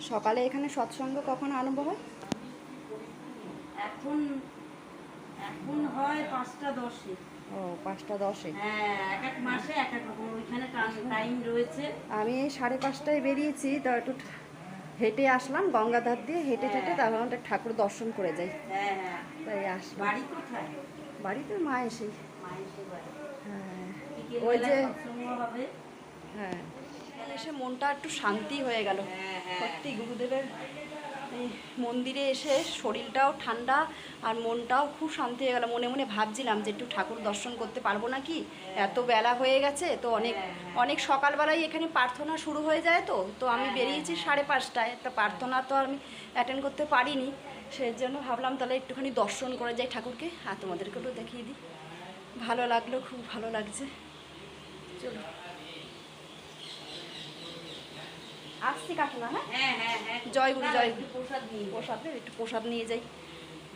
সকালে এখানে সৎসঙ্গ কখন আরম্ভ হয়? এখন এখন হয় পাঁচটা দশে। ও পাঁচটা দশে। হ্যাঁ আমি সাড়ে পাঁচটায় বেরিয়েছি তো একটু হেঁটে আসলাম গঙ্গাধার দিয়ে হেঁটে হেঁটে তারপর আমাদের ঠাকুর দর্শন করে যাই। হ্যাঁ হ্যাঁ। তাই আসলাম। বাড়ি বাড়িতে মা এসেই। হ্যাঁ। ওই যে হ্যাঁ। এসে মনটা একটু শান্তি হয়ে গেল। হ্যাঁ, হ্যাঁ। সত্যি গুরুদেবের মন্দিরে এসে শরীরটাও ঠান্ডা আর মনটাও খুব শান্তি হয়ে গেল। মনে মনে ভাবছিলাম যে একটু ঠাকুর দর্শন করতে পারব না কি এত বেলা হয়ে গেছে তো অনেক অনেক সকালবেলায় এখানে প্রার্থনা শুরু হয়ে যায় তো তো আমি বেরিয়েছি সাড়ে পাঁচটায়। তো প্রার্থনা তো আমি অ্যাটেন্ড করতে পারিনি সেই জন্য ভাবলাম তাহলে একটুখানি দর্শন করে যাই ঠাকুরকে। আর তোমাদেরকেও দেখিয়ে দিই। ভালো লাগল খুব ভালো লাগছে। চলো। আসছি কাকিমা হ্যাঁ? হ্যাঁ হ্যাঁ হ্যাঁ। জয় গুরু, জয় প্রসাদ নিয়ে। প্রসাদ একটু প্রসাদ নিয়ে যাই।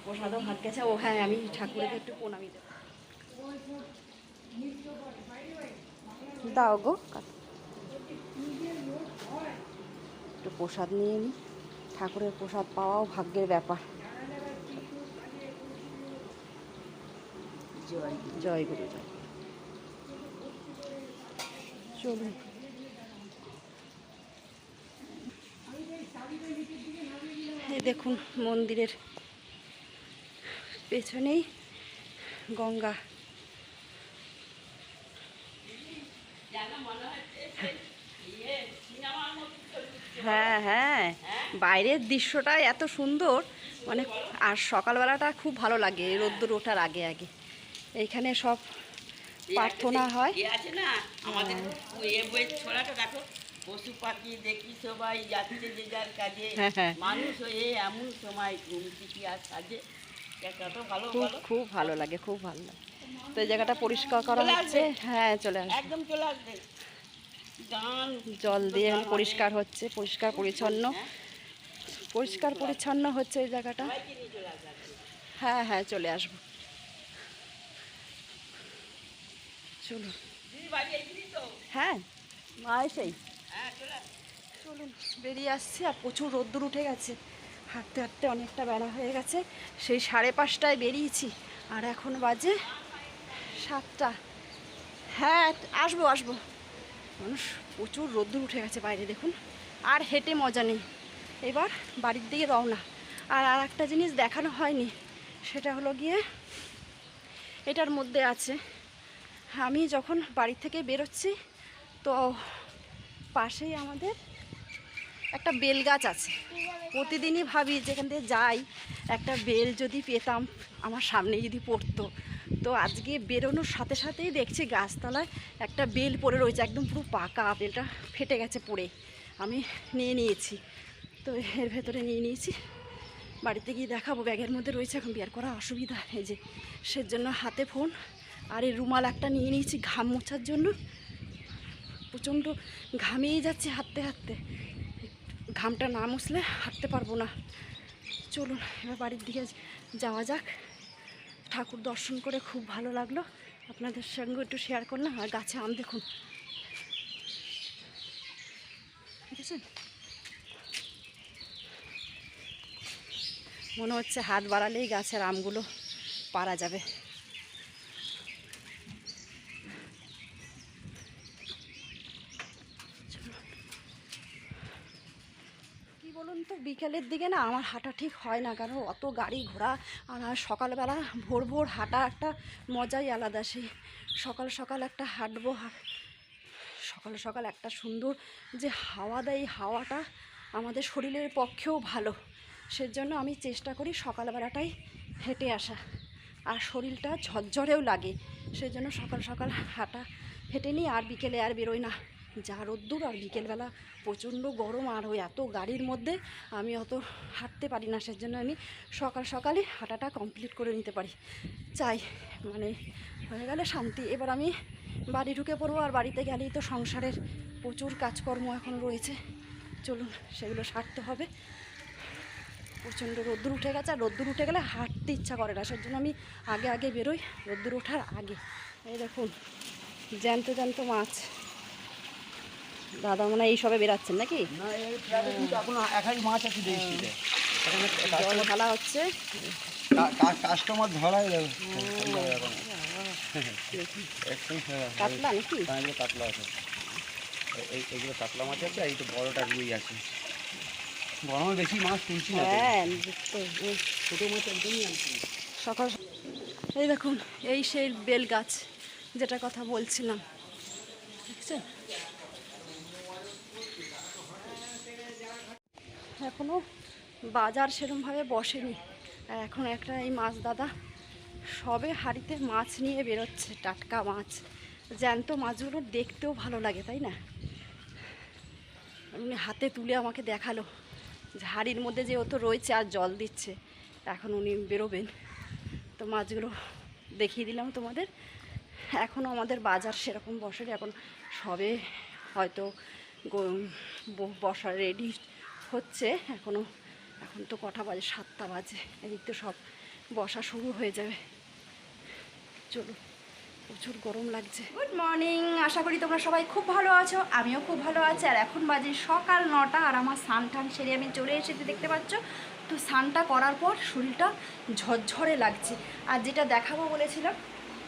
প্রসাদও ভাগ গেছে। ও হ্যাঁ আমি ঠাকুরকে একটু প্রণামি দেবো দাও গো। একটু প্রসাদ নিয়ে নিই ঠাকুরের প্রসাদ পাওয়াও ভাগ্যের ব্যাপার। জয় জয় গুরু জয়। চলুন। দেখুন মন্দিরের পেছনেই গঙ্গা। হ্যাঁ হ্যাঁ বাইরের দৃশ্যটা এত সুন্দর। মানে আর সকালবেলাটা খুব ভালো লাগে রোদ্দুর ওঠার আগে আগে। এইখানে সব প্রার্থনা হয়। আছে না আমাদের বইয়ের ছড়াটা দেখো। পশু পাখি দেখি সবাই যাচ্ছে যে যার কাজে। হ্যাঁ, হ্যাঁ। মানুষ হয়ে এমন সময় ঘুমটি কি আর সাজে। খুব ভালো। খুব ভালো লাগে খুব ভালো লাগে। তো এই জায়গাটা পরিষ্কার করা হচ্ছে? হ্যাঁ চলে আসবে। একদম চলে আসবে। জল দিয়ে পরিষ্কার হচ্ছে পরিষ্কার পরিচ্ছন্ন। পরিষ্কার পরিচ্ছন্ন হচ্ছে এই জায়গাটা? চলে হ্যাঁ হ্যাঁ চলে আসব। এসেছিস হ্যাঁ। মা চলুন, বেরিয়ে আসছি আর প্রচুর রোদ্দুর উঠে গেছে। হাঁটতে হাঁটতে অনেকটা বেলা হয়ে গেছে, সেই সাড়ে পাঁচটায় বেরিয়েছি। আর এখন বাজে সাতটা। হ্যাঁ আসব আসব। মানুষ, প্রচুর রোদ্দুর উঠে গেছে বাইরে, দেখুন। আর হেঁটে মজা নেই। এবার বাড়ির দিকে রওনা। আর আর একটা জিনিস দেখানো হয়নি, সেটা হলো গিয়ে এটার মধ্যে আছে। আমি যখন বাড়ি থেকে বেরোচ্ছি, তো পাশেই আমাদের একটা বেল গাছ আছে। প্রতিদিনই ভাবি যেখান থেকে যাই, একটা বেল যদি পেতাম আমার সামনে যদি পড়তো। তো আজকে বেরোনোর সাথে সাথেই দেখছি গাছতলায় একটা বেল পড়ে রয়েছে, একদম পুরো পাকা। বেলটা ফেটে গেছে পড়ে। আমি নিয়ে নিয়েছি। তো এর ভেতরে নিয়ে নিয়েছি। বাড়িতে গিয়ে দেখাবো, ব্যাগের মধ্যে রয়েছে, এখন বের করা অসুবিধা এই যে। সেজন্য হাতে ফোন। আর এই রুমাল একটা নিয়ে নিয়েছি ঘাম মোছার জন্য। প্রচণ্ড ঘামিয়ে যাচ্ছে হাঁটতে হাঁটতে। ঘামটা না মুছলে হাঁটতে পারব না। চলুন, এবার বাড়ির দিকে যাওয়া যাক। ঠাকুর দর্শন করে খুব ভালো লাগল। আপনাদের সঙ্গে একটু শেয়ার করলাম। আর গাছে আম দেখুন। দেখেছেন? মনে হচ্ছে হাত বাড়ালেই গাছের আমগুলো পারা যাবে কি বলুন তো বিকেলের দিকে না আমার হাঁটা ঠিক হয় না, কারণ অত গাড়ি ঘোড়া আর সকালবেলা ভোর ভোর হাঁটা একটা মজাই আলাদা। সেই সকাল সকাল একটা হাঁটবো সকাল সকাল একটা সুন্দর যে হাওয়া দেয় হাওয়াটা আমাদের শরীরের পক্ষেও ভালো। সেজন্য আমি চেষ্টা করি সকালবেলাটাই হেঁটে আসা। আর শরীরটা ঝরঝরেও লাগে, সেজন্য সকাল সকাল হাঁটা। হেঁটে নিই আর বিকেলে আর বেরোই না। যা রোদ্দুর আর বিকেলবেলা প্রচণ্ড গরম আর ওই এত গাড়ির মধ্যে আমি অত হাঁটতে পারি না, সেজন্য আমি সকাল সকালে হাঁটাটা কমপ্লিট করে নিতে পারি। চাই মানে হয়ে গেলে শান্তি। এবার আমি বাড়ি ঢুকে পড়ব আর বাড়িতে গেলেই তো সংসারের প্রচুর কাজকর্ম এখন রয়েছে। চলুন, সেগুলো সারতে হবে। প্রচণ্ড রোদ্দুর উঠে গেছে, আর রোদ্দুর উঠে গেলে হাঁটতে ইচ্ছা করে না, সেজন্য আমি আগে আগে বেরোই রোদ্দুর ওঠার আগে। এই দেখুন, জ্যান্ত জ্যান্ত মাছ। দাদা মনে হয় এই সবে বেরাচ্ছেন নাকি? জল ঢালা হচ্ছে। কাস্টমার ধরাই যাবে। হ্যাঁ কাতলা নাকি? হ্যাঁ, কাতলা আছে। এ- এই কাতলা মাছ আছে এই তো বড়টা রুই আছে। গরমে বেশি মাছ তুলছি না হ্যাঁ ছোটো মাছ একদমই আনছি সকাল এই দেখুন এই সেই বেল গাছ যেটা কথা বলছিলাম। দেখছেন এখনও বাজার সেরমভাবে বসেনি। এখন একটা এই মাছ দাদা সবে হাড়িতে মাছ নিয়ে বেরোচ্ছে, টাটকা মাছ। জ্যান্ত মাছগুলো দেখতেও ভালো লাগে, তাই না? উনি হাতে তুলে আমাকে দেখাল যে হাড়ির মধ্যে যে ও তো রয়েছে আর জল দিচ্ছে, এখন উনি বেরোবেন। তো মাছগুলো দেখিয়ে দিলাম তোমাদের। এখনও আমাদের বাজার সেরকম বসেনি, এখন সবে হয়তো বসা রেডি হচ্ছে এখনও এখন তো কটা বাজে, সাতটা বাজে, এদিক তো সব বসা শুরু হয়ে যাবে। চলো, প্রচুর গরম লাগছে। গুড মর্নিং আশা করি তোমরা সবাই খুব ভালো আছো, আমিও খুব ভালো আছি, আর এখন বাজে সকাল নটা, আর আমার স্নান টান সেরে আমি চলে এসেছি, দেখতে পাচ্ছ? তো স্নানটা করার পর শরীরটা ঝরঝরে লাগছে, আর যেটা দেখাবো বলেছিলাম,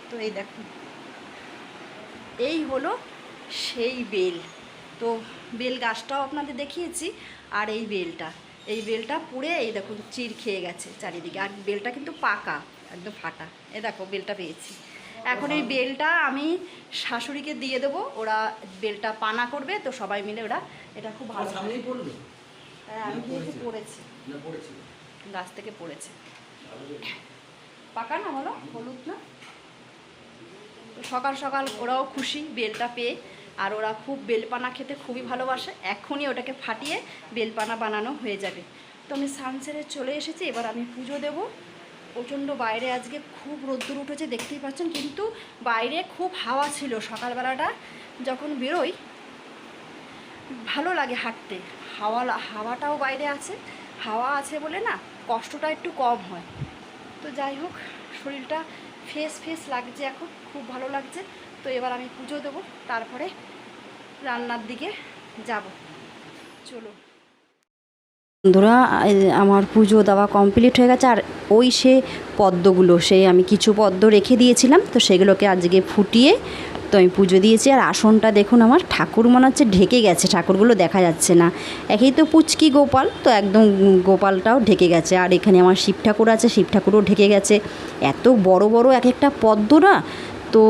তো এই দেখো। এই হলো সেই বেল। তো বেল গাছটাও আপনাদের দেখিয়েছি আর এই বেলটা এই বেলটা পুড়ে এই দেখুন চির খেয়ে গেছে চারিদিকে। আর বেলটা কিন্তু পাকা একদম ফাটা। এ দেখো বেলটা পেয়েছি। এখন এই বেলটা আমি শাশুড়িকে দিয়ে দেবো ওরা বেলটা পানা করবে তো সবাই মিলে ওরা এটা খুব ভালো সামনেই হ্যাঁ আমি পড়েছি। গাছ থেকে পড়েছে। পাকা না বলো? হলুদ না? সকাল সকাল ওরাও খুশি বেলটা পেয়ে আর ওরা খুব বেলপানা খেতে খুবই ভালোবাসে। এখনই ওটাকে ফাটিয়ে বেলপানা বানানো হয়ে যাবে। তো আমি সানসেরে চলে এসেছি, এবার আমি পুজো দেব। প্রচণ্ড বাইরে আজকে খুব রোদ্দুর উঠেছে, দেখতেই পাচ্ছেন, কিন্তু বাইরে খুব হাওয়া ছিল সকালবেলাটা। যখন বেরোই, ভালো লাগে হাঁটতে। হাওয়া হাওয়াটাও বাইরে আছে। হাওয়া আছে বলে না, কষ্টটা একটু কম হয়। তো যাই হোক, শরীরটা ফ্রেশ ফ্রেশ লাগছে এখন, খুব ভালো লাগছে। তো এবার আমি পুজো দেবো, তারপরে রান্নার দিকে যাব। চলো। বন্ধুরা আমার পুজো দেওয়া কমপ্লিট হয়ে গেছে, আর ওই সে পদ্মগুলো, সেই আমি কিছু পদ্ম রেখে দিয়েছিলাম, তো সেগুলোকে আজকে ফুটিয়ে তো আমি পুজো দিয়েছি। আর আসনটা দেখুন আমার, ঠাকুর মনে হচ্ছে ঢেকে গেছে, ঠাকুরগুলো দেখা যাচ্ছে না। একেই তো পুচকি গোপাল, তো একদম গোপালটাও ঢেকে গেছে। আর এখানে আমার শিব ঠাকুর আছে, শিব ঠাকুরও ঢেকে গেছে। এত বড় বড় এক একটা পদ্ম না, তো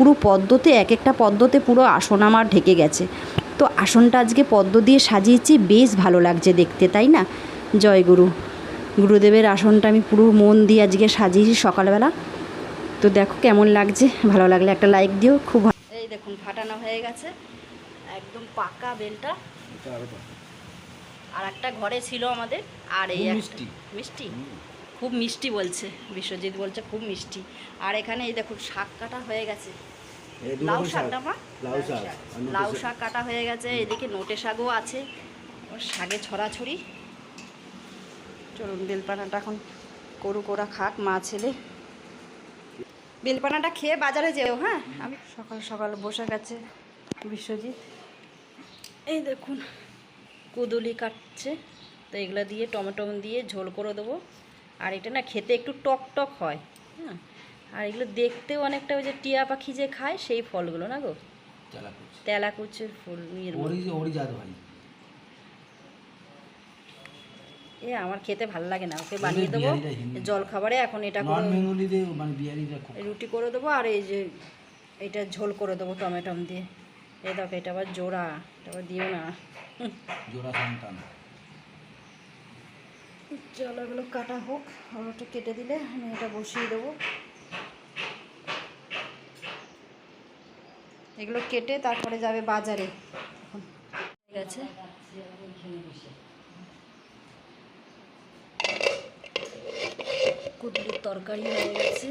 পুরো পদ্মতে এক একটা পদ্মতে পুরো আসন আমার ঢেকে গেছে। তো আসনটা আজকে পদ্ম দিয়ে সাজিয়েছি বেশ ভালো লাগছে দেখতে তাই না? জয় গুরু। গুরুদেবের আসনটা আমি পুরো মন দিয়ে আজকে সাজিয়েছি সকালবেলা। তো দেখো কেমন লাগছে ভালো লাগলে একটা লাইক দিও খুব এই দেখুন ফাটানো হয়ে গেছে একদম পাকা বেলটা। আর একটা ঘরে ছিল আমাদের আর এই মিষ্টি। মিষ্টি। খুব মিষ্টি বলছে বিশ্বজিৎ বলছে খুব মিষ্টি। আর এখানে এই দেখুন শাক কাটা হয়ে গেছে। লাউ শাকটা মা? লাউ শাক লাউ শাক। কাটা হয়ে গেছে এদিকে নোটে শাকও আছে। শাকে ছড়াছড়ি। চলুন বেলপানাটা এখন করু কোরা খাক মা ছেলে। বেলপানাটা খেয়ে বাজারে যেও হ্যাঁ? আমি সকাল সকাল বসে গেছে বিশ্বজিৎ। এই দেখুন কুদুলি কাটছে। তো এগুলো দিয়ে টমেটো দিয়ে ঝোল করে দেবো। আর এটা না খেতে একটু টক টক হয় হ্যাঁ? আর এগুলো দেখতেও অনেকটা ওই যে টিয়া পাখি যে খায় সেই ফলগুলো না গো? তেলাকুচের ফুল এ আমার খেতে ভালো লাগে না ওকে বানিয়ে দেবো। জল খাবারে এখন এটা মানে রুটি করে দেবো আর এই যে এটা ঝোল করে দেবো টমেটম দিয়ে। এ দেখো এটা আবার জোড়া এটা আবার দিও না। জোড়া সন্তান। চলো এগুলো কাটা হোক আর ওটা কেটে দিলে আমি এটা বসিয়ে দেবো। এগুলো কেটে তারপরে যাবে বাজারে। ঠিক আছে কুদলির তরকারি হয়ে গেছে।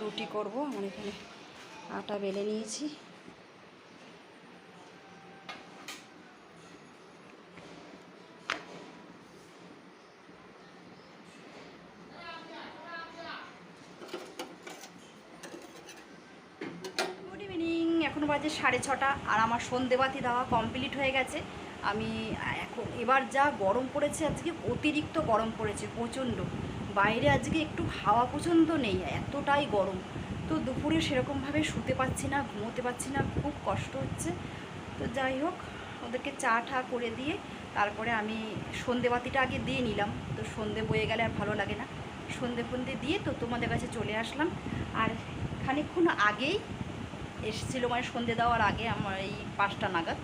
রুটি করব আমার এখানে আটা বেলে নিয়েছি গুড ইভিনিং এখন বাজে সাড়ে ছটা আর আমার সন্ধেবাতি দেওয়া কমপ্লিট হয়ে গেছে। আমি এখন এবার যা গরম পড়েছে আজকে, অতিরিক্ত গরম পড়েছে প্রচণ্ড। বাইরে আজকে একটু হাওয়া পর্যন্ত নেই, এতটাই গরম। তো দুপুরে সেরকমভাবে শুতে পারছি না, ঘুমোতে পারছি না, খুব কষ্ট হচ্ছে। তো যাই হোক, ওদেরকে চা ঠা করে দিয়ে তারপরে আমি সন্ধেবাতিটা আগে দিয়ে নিলাম। তো সন্ধে বয়ে গেলে আর ভালো লাগে না। সন্ধে ফন্দে দিয়ে তো তোমাদের কাছে চলে আসলাম। আর খানিকক্ষণ আগেই এসেছিল মানে সন্ধে দেওয়ার আগে আমার এই পাঁচটা নাগাদ।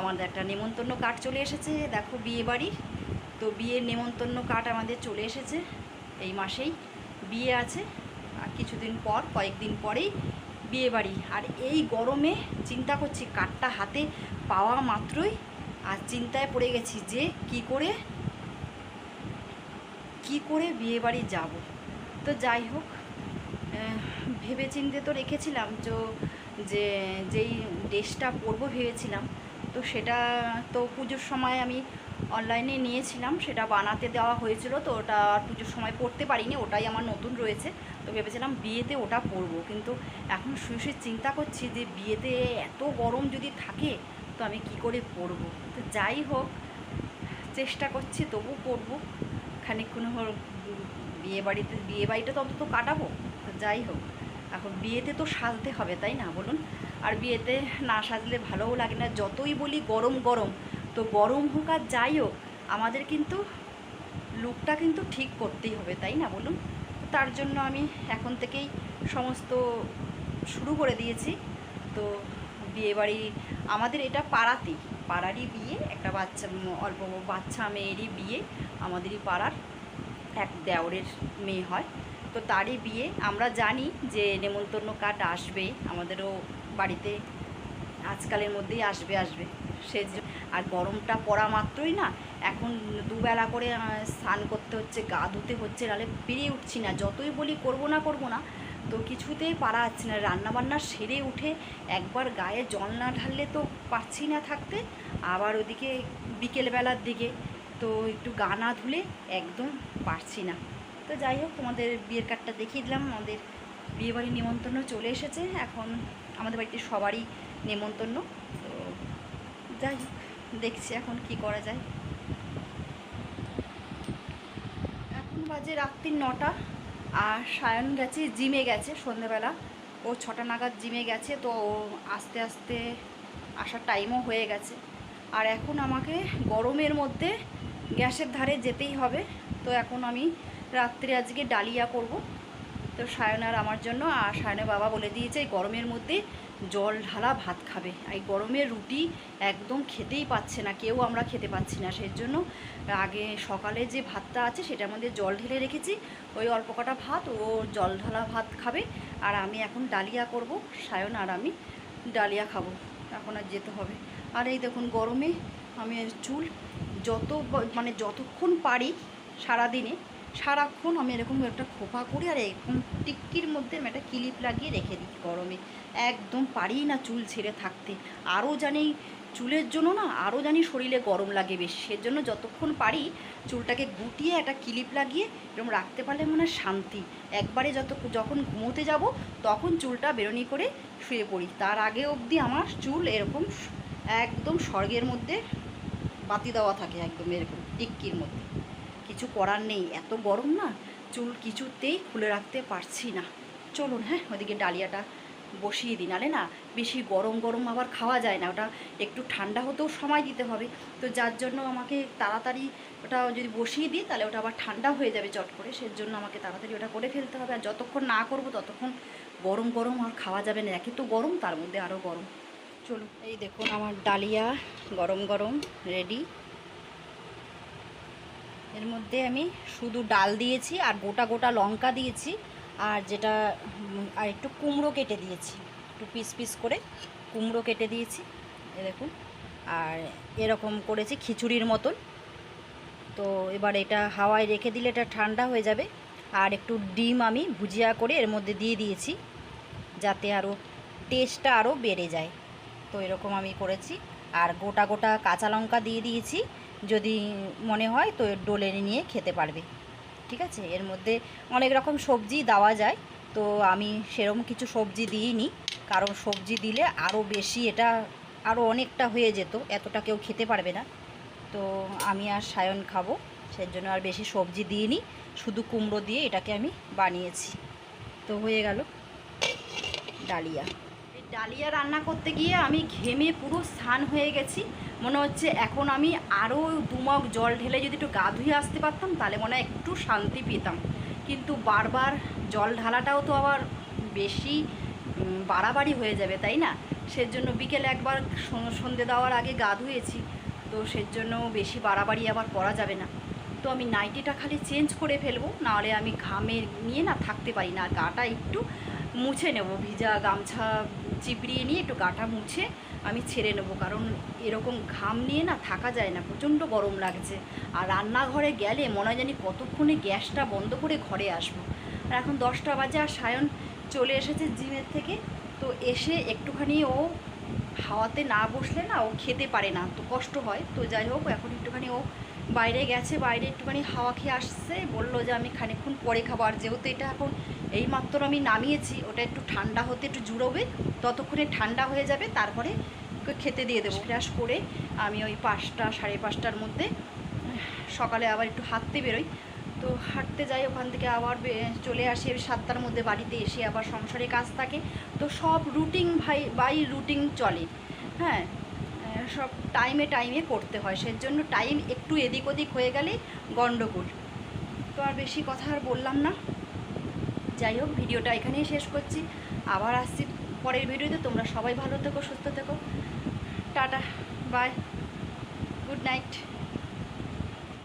আমাদের একটা নেমন্তন্ন কার্ড চলে এসেছে, দেখো বিয়ে বাড়ির তো বিয়ের নেমন্তন্ন কার্ড আমাদের চলে এসেছে এই মাসেই। বিয়ে আছে, আর কিছুদিন পর, কয়েকদিন পরেই বিয়ে বাড়ি। আর এই গরমে চিন্তা করছি কার্ডটা হাতে পাওয়া মাত্রই, আর চিন্তায় পড়ে গেছি যে কি করে কি করে বিয়ে বাড়ি যাব। তো যাই হোক ভেবে চিন্তে তো রেখেছিলাম, তো যে, যেই ড্রেসটা পরবো ভেবেছিলাম, তো সেটা তো পুজোর সময় আমি অনলাইনে নিয়েছিলাম, সেটা বানাতে দেওয়া হয়েছিল, তো ওটা পুজোর সময় পরতে পারিনি, ওটাই আমার নতুন রয়েছে, তো ভেবেছিলাম বিয়েতে ওটা পরবো, কিন্তু এখন শুয়ে শুয়ে চিন্তা করছি যে বিয়েতে এত গরম যদি থাকে, তো আমি কি করে পরবো? তো যাই হোক, চেষ্টা করছি, তবু পরবো, খানিকক্ষণ বিয়ে বাড়িতে, বিয়ে বাড়িটা তো অন্তত কাটাবো, তো যাই হোক। এখন বিয়েতে তো সাজতে হবে, তাই না? বলুন। আর বিয়েতে না সাজলে ভালোও লাগে না। যতই বলি গরম গরম, তো গরম হোক আর যাই হোক, আমাদের কিন্তু লুকটা কিন্তু ঠিক করতেই হবে, তাই না বলুন? তার জন্য আমি এখন থেকেই সমস্ত শুরু করে দিয়েছি। তো বিয়েবাড়ি আমাদের এটা পাড়াতেই পাড়ারই বিয়ে, একটা বাচ্চা অল্প বাচ্চা মেয়েরই বিয়ে আমাদেরই পাড়ার। এক দেওরের মেয়ে হয়। তো তারই বিয়ে। আমরা জানি যে নেমন্তন্ন কার্ড আসবে, আমাদেরও বাড়িতে আজকালের মধ্যেই আসবে আসবে। সে আর গরমটা পড়া মাত্রই না, এখন দুবেলা করে স্নান করতে হচ্ছে, গা ধুতে হচ্ছে, নাহলে পেরিয়ে উঠছি না। যতই বলি করব না করব না, তো কিছুতেই পারা যাচ্ছে না। রান্নাবান্না সেরে উঠে একবার গায়ে জল না ঢাললে তো পারছি না থাকতে। আবার ওদিকে বিকেলবেলার দিকে তো একটু গা না ধুলে একদম পারছি না। তো যাই হোক, তোমাদের বিয়ের কার্ডটা দেখিয়ে দিলাম। আমাদের বিয়েবাড়ির নিমন্ত্রণ চলে এসেছে। এখন আমাদের বাড়িতে সবারই নেমন্তন্ন তো যাই দেখছি এখন কি করা যায়। এখন বাজে রাত্রি নটা আর সায়ন গেছে, জিমে গেছে সন্ধেবেলা। ও ছটা নাগাদ জিমে গেছে, তো আস্তে আস্তে আসার টাইমও হয়ে গেছে। আর এখন আমাকে গরমের মধ্যে গ্যাসের ধারে যেতেই হবে। তো এখন আমি রাত্রে আজকে ডালিয়া করব। তো সায়ন আর আমার জন্য, আর সায়নের বাবা বলে দিয়েছে, এই গরমের মধ্যে জল ঢালা ভাত খাবে। এই গরমের রুটি একদম খেতেই পাচ্ছে না, কেউ আমরা খেতে পাচ্ছি না। সেই জন্য আগে সকালে যে ভাতটা আছে, সেটার মধ্যে জল ঢেলে রেখেছি। ওই অল্প কটা ভাত, ও জল ঢালা ভাত খাবে। আর আমি এখন ডালিয়া করব, সায়ন আর আমি ডালিয়া খাব। এখন আর যেতে হবে। আর এই দেখুন, গরমে আমি চুল যত মানে যতক্ষণ পারি সারাদিনে সারাক্ষণ আমি এরকম একটা খোপা করি আর এরকম টিক্কির মধ্যে আমি একটা ক্লিপ লাগিয়ে রেখে দিই গরমে। একদম পারি না চুল ছেড়ে থাকতে। আরও জানি চুলের জন্য না, আরও জানি শরীরে গরম লাগে বেশি। সেজন্য যতক্ষণ পারি চুলটাকে গুটিয়ে একটা ক্লিপ লাগিয়ে এরকম রাখতে পারলে মনে শান্তি। একবারে যত যখন ঘুমোতে যাব তখন চুলটা বেরোনি করে শুয়ে পড়ি। তার আগে অবধি আমার চুল এরকম একদম স্বর্গের মধ্যে বাতি দেওয়া থাকে একদম এরকম টিক্কির মধ্যে। কিছু করার নেই। এত গরম না, চুল কিছুতেই খুলে রাখতে পারছি না। চলুন হ্যাঁ ওদিকে ডালিয়াটা বসিয়ে দিই। নালে না, বেশি গরম গরম আবার খাওয়া যায় না। ওটা একটু ঠান্ডা হতেও সময় দিতে হবে। তো যার জন্য আমাকে তাড়াতাড়ি ওটা যদি বসিয়ে দিই তাহলে ওটা আবার ঠান্ডা হয়ে যাবে চট করে। সের জন্য আমাকে তাড়াতাড়ি ওটা করে ফেলতে হবে। আর যতক্ষণ না করব, ততক্ষণ গরম গরম আর খাওয়া যাবে না। একে তো গরম, তার মধ্যে আরও গরম। চলুন, এই দেখুন আমার ডালিয়া গরম গরম রেডি। এর মধ্যে আমি শুধু ডাল দিয়েছি আর গোটা গোটা লঙ্কা দিয়েছি আর যেটা আর একটু কুমড়ো কেটে দিয়েছি। একটু পিস পিস করে কুমড়ো কেটে দিয়েছি, এ দেখুন। আর এরকম করেছি খিচুড়ির মতন। তো এবার এটা হাওয়ায় রেখে দিলে এটা ঠান্ডা হয়ে যাবে। আর একটু ডিম আমি ভুজিয়া করে এর মধ্যে দিয়ে দিয়েছি, যাতে আরও টেস্টটা আরও বেড়ে যায়। তো এরকম আমি করেছি। আর গোটা গোটা কাঁচা লঙ্কা দিয়ে দিয়েছি। যদি মনে হয় তো ডোলে নিয়ে খেতে পারবে। ঠিক আছে? এর মধ্যে অনেক রকম সবজি দেওয়া যায়। তো আমি সেরকম কিছু সবজি দিইনি। কারণ সবজি দিলে আরও বেশি এটা আরও অনেকটা হয়ে যেত। এতটা কেউ খেতে পারবে না। তো আমি আর সায়ন খাব। সেই জন্য আর বেশি সবজি দিইনি। শুধু কুমড়ো দিয়ে এটাকে আমি বানিয়েছি। তো হয়ে গেল। ডালিয়া। ডালিয়া রান্না করতে গিয়ে আমি ঘেমে পুরো স্নান হয়ে গেছি। মনে হচ্ছে এখন আমি আরও দুমগ জল ঢেলে যদি একটু গা ধুয়ে আসতে পারতাম, তাহলে মনে হয় একটু শান্তি পেতাম। কিন্তু বারবার জল ঢালাটাও তো আবার বেশি বাড়াবাড়ি হয়ে যাবে, তাই না? সেজন্য বিকেলে একবার সন- সন্ধে দেওয়ার আগে গা ধুয়েছি, তো সেজন্য বেশি বাড়াবাড়ি আবার করা যাবে না। তো আমি নাইটিটা খালি চেঞ্জ করে ফেলব, নাহলে আমি ঘামে নিয়ে না থাকতে পারি না গাটা একটু মুছে নেব, ভিজা গামছা চিপড়িয়ে নিয়ে একটু গাটা মুছে আমি ছেড়ে নেব। কারণ এরকম ঘাম নিয়ে না থাকা যায় না, প্রচণ্ড গরম লাগছে। আর রান্নাঘরে গেলে মনে হয় জানি কতক্ষণে গ্যাসটা বন্ধ করে ঘরে আসব। আর এখন দশটা বাজে আর সায়ন চলে এসেছে জিমের থেকে। তো এসে একটুখানি ও হাওয়াতে না বসলে না ও খেতে পারে না, তো কষ্ট হয়। তো যাই হোক, এখন একটুখানি ও বাইরে গেছে, বাইরে একটুখানি হাওয়া খেয়ে আসছে। বলল যে আমি খানিকক্ষণ পরে খাব। আর যেহেতু এটা এখন এই মাত্র আমি নামিয়েছি, ওটা একটু ঠান্ডা হতে একটু জুড়োবে, ততক্ষণে ঠান্ডা হয়ে যাবে, তারপরে খেতে দিয়ে দেবো। ব্রাশ করে আমি ওই পাঁচটা, সাড়ে পাঁচটার মধ্যে, সকালে আবার একটু হাঁটতে বেরোই। তো হাঁটতে যাই, ওখান থেকে আবার চলে আসি ওই সাতটার মধ্যে বাড়িতে এসে আবার সংসারে কাজ থাকে। তো সব রুটিন ভাই, বাই রুটিন চলে। হ্যাঁ সব টাইমে টাইমে করতে হয় সেই জন্য টাইম একটু এদিক ওদিক হয়ে গেলে গন্ডগোল। তো আর বেশি কথা আর বললাম না। যাই হোক, ভিডিওটা এখানেই শেষ করছি। আবার আসছি পরের ভিডিওতে। তোমরা সবাই ভালো থেকো, সুস্থ থেকো। Tata bye good night